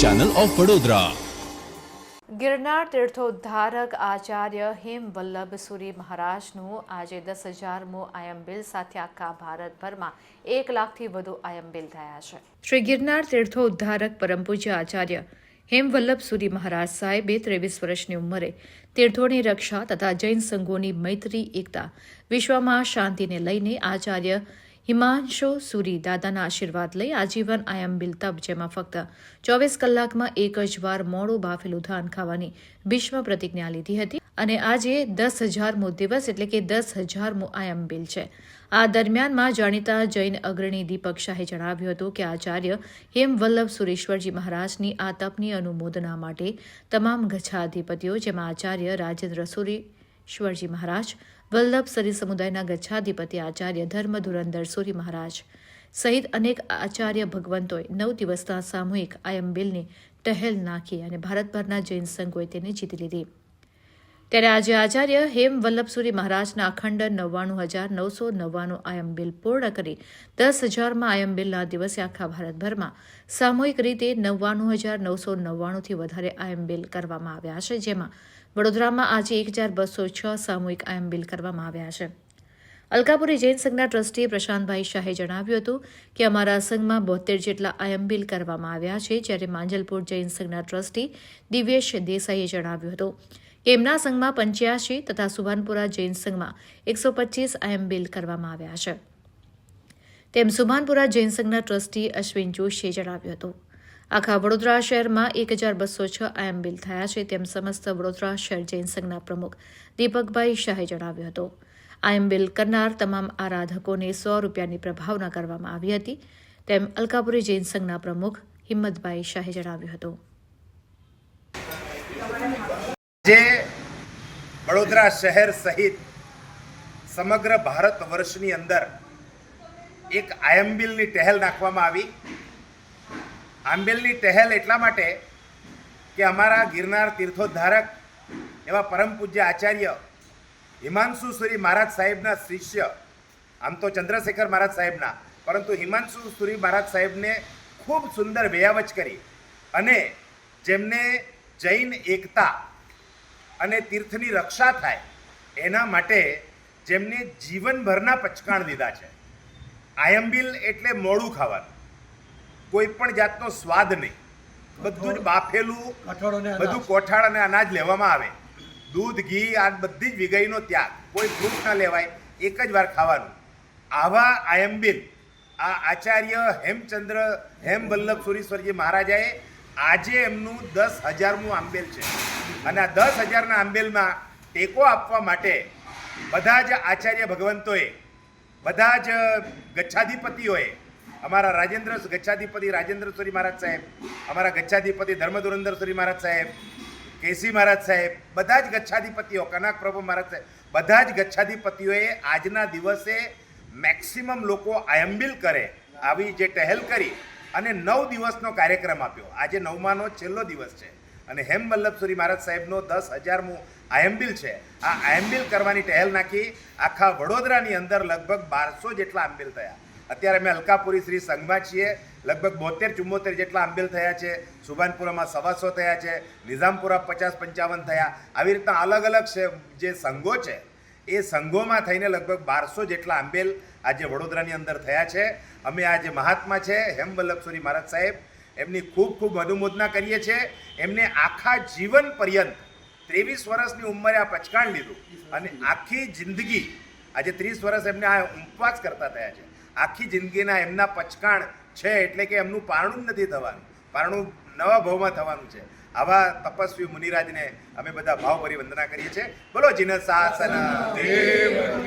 Channel of Vadodara Girnar તીર્થોદ્ધારક આચાર્ય હેમવલ્લભ સુરી મહારાજનું આજે દસ હજારમો આયંબિલ સાથે આખા ભારતભરમાં એક લાખથી વધુ આયંબિલ થયા છે. શ્રી ગિરનાર તીર્થોદ્ધારક પરમ પૂજ્ય આચાર્ય હેમવલ્લભ સુરી મહારાજ સાહેબે ત્રેવીસ વર્ષની ઉંમરે તીર્થોની રક્ષા તથા જૈન સંઘોની મૈત્રી એકતા વિશ્વમાં શાંતિને લઈને આચાર્ય હિમાંશુ સુરી દાદાના આશીર્વાદ લઈ આજીવન આયામ તપ જેમાં ફક્ત ચોવીસ કલાકમાં એક જ વાર મોડું બાફેલું ધાન ખાવાની ભીષ્મ પ્રતિજ્ઞા લીધી હતી અને આજે દસ હજારમો દિવસ એટલે કે દસ હજારમો આયંબિલ છે. આ દરમિયાનમાં જાણીતા જૈન અગ્રણી દીપક શાહે જણાવ્યું હતું કે આચાર્ય હેમવલ્લભ સુરેશ્વરજી મહારાજની આ તપની અનુમોદના માટે તમામ ગચ્છાધિપતિઓ, જેમાં આચાર્ય રાજેન્દ્ર સુરેશ્વરજી મહારાજ, વલ્લભ સરી સમુદાયના ગચ્છાધિપતિ આચાર્ય ધર્મ ધુરંધર સુરી મહારાજ સહિત અનેક આચાર્ય ભગવંતોએ નવ દિવસના સામૂહિક આયંબિલની ટહેલ નાખી અને ભારતભરના જૈન સંઘોએ તેને જીતી લીધી. ત્યારે આજે આચાર્ય હેમ વલ્લભસુરી મહારાજના અખંડ નવ્વાણું હજાર નવસો નવ્વાણું આયમ બિલ પૂર્ણ કરી દસ હજારમાં આયમ બિલના દિવસે આખા ભારતભરમાં સામૂહિક રીતે નવ્વાણું હજાર નવસો નવ્વાણુંથી વધારે આયંબિલ કરવામાં આવ્યા છે. જેમાં વડોદરામાં આજે એક હજાર બસો છ સામૂહિક આયમ બિલ કરવામાં આવ્યા છે. અલકાપુરી જૈન સંઘના ટ્રસ્ટી પ્રશાંતભાઈ શાહે જણાવ્યું હતું કે અમારા સંઘમાં બોતેર જેટલા આયંબિલ કરવામાં આવ્યા છે, જ્યારે માંજલપુર જૈન સંઘના ટ્રસ્ટી દિવ્યેશ દેસાઈએ જણાવ્યું હતું. એમના સંઘમાં પંચ્યાસી તથા સુભાનપુરા જૈન સંઘમાં એકસો પચીસ આયંબિલ કરવામાં આવ્યા છે. તેમ સુભાનપુરા જૈન સંઘના ટ્રસ્ટી અશ્વિન જોશીએ જણાવ્યું હતું. આખા વડોદરા શહેરમાં એક હજાર બસો છ આયંબિલ થયા છે તેમ સમસ્ત વડોદરા શહેર જૈન સંઘના પ્રમુખ દીપકભાઈ શાહે જણાવ્યું હતું. આયંબિલ કરનાર તમામ આરાધકોને સો રૂપિયાની પ્રભાવના કરવામાં આવી હતી તેમ અલકાપુરી જૈન સંઘના પ્રમુખ હિંમતભાઈ શાહે જણાવ્યું હતું. જે વડોદરા શહેર સહિત સમગ્ર ભારત વર્ષની અંદર એક આયંબિલની ટહેલ નાખવામાં આવી. આંબિલની ટહેલ એટલા માટે કે અમારા ગિરનાર તીર્થોદ્ધારક એવા પરમ પૂજ્ય આચાર્ય હિમાંશુ સુરી મહારાજ સાહેબના શિષ્ય, આમ તો ચંદ્રશેખર મહારાજ સાહેબના, પરંતુ હિમાંશુ સુરી મહારાજ સાહેબને ખૂબ સુંદર વેયાવચ કરી અને જેમને જૈન એકતા અને તીર્થની રક્ષા થાય એના માટે જેમને જીવનભરના પચકાણ લીધા છે. આયંબિલ એટલે મોડું ખાવાનું. કોઈ પણ જાતનો સ્વાદ નહીં. બધું જ બાફેલું બધું કોઠાળ અને અનાજ લેવામાં આવે. દૂધ ઘી આ બધી જ વિગઈનો ત્યાગ. કોઈ ફ્રૂટ ના લેવાય એક જ વાર ખાવાનું. આવા આયંબિલ આ આચાર્ય હેમચંદ્ર હેમ વલ્લભ સુરીશ્વરજી મહારાજાએ આજે એમનું દસ હજારમું આંબેલ છે. અને આ દસ હજારના આંબેલમાં ટેકો આપવા માટે બધા જ આચાર્ય ભગવંતોએ, બધા જ ગચ્છાધિપતિઓએ, અમારા રાજેન્દ્ર ગચ્છાધિપતિ રાજેન્દ્ર સુરી મહારાજ સાહેબ, અમારા ગચ્છાધિપતિ ધર્મધુરંદર સુરી મહારાજ સાહેબ, કેસી મહારાજ સાહેબ, બધા જ ગચ્છાધિપતિઓ, કનક પ્રભુ મહારાજ સાહેબ, બધા જ ગચ્છાધિપતિઓએ આજના દિવસે મેક્સિમમ લોકો આયંબિલ કરે, આવી જે ટહેલ કરી અને નવ દિવસનો કાર્યક્રમ આપ્યો. આજે નવમાનો છેલ્લો દિવસ છે. અને હેમ વલ્લભસુરી મહારાજ સાહેબનો દસ હજારમું આયંબિલ છે. આ આયંબિલ કરવાની ટહેલ નાખી આખા વડોદરાની અંદર લગભગ બારસો જેટલા આંબિલ થયા. અત્યારે અમે અલકાપુરી શ્રી સંઘમાં છીએ લગભગ બોતેર, ચુમ્મોતેર જેટલા આંબિલ થયા છે. સુભાનપુરામાં સવાસો થયા છે. નિઝામપુરા પચાસ પંચાવન થયા. આવી રીતના અલગ અલગ છે જે સંઘો છે એ સંઘોમાં થઈને લગભગ બારસો જેટલા આંબેલ આજે વડોદરાની અંદર થયા છે. અમે આ જે મહાત્મા છે, હેમ વલ્લભસુરી મહારાજ સાહેબ, એમની ખૂબ ખૂબ અનુમોદના કરીએ છીએ એમને આખા જીવન પર્યંત ત્રેવીસ વર્ષની ઉંમરે આ પચકાણ લીધું. અને આખી જિંદગી આજે ત્રીસ વર્ષ એમને આ ઉપવાસ કરતા થયા છે. આખી જિંદગીના એમના પચકાણ છે એટલે કે એમનું પારણું જ નથી થવાનું. પારણું નવા ભાવમાં થવાનું છે. આવા તપસ્વી મુનિરાજને અમે બધા ભાવભરી વંદના કરીએ છીએ. બોલો જીન શાસન દેવ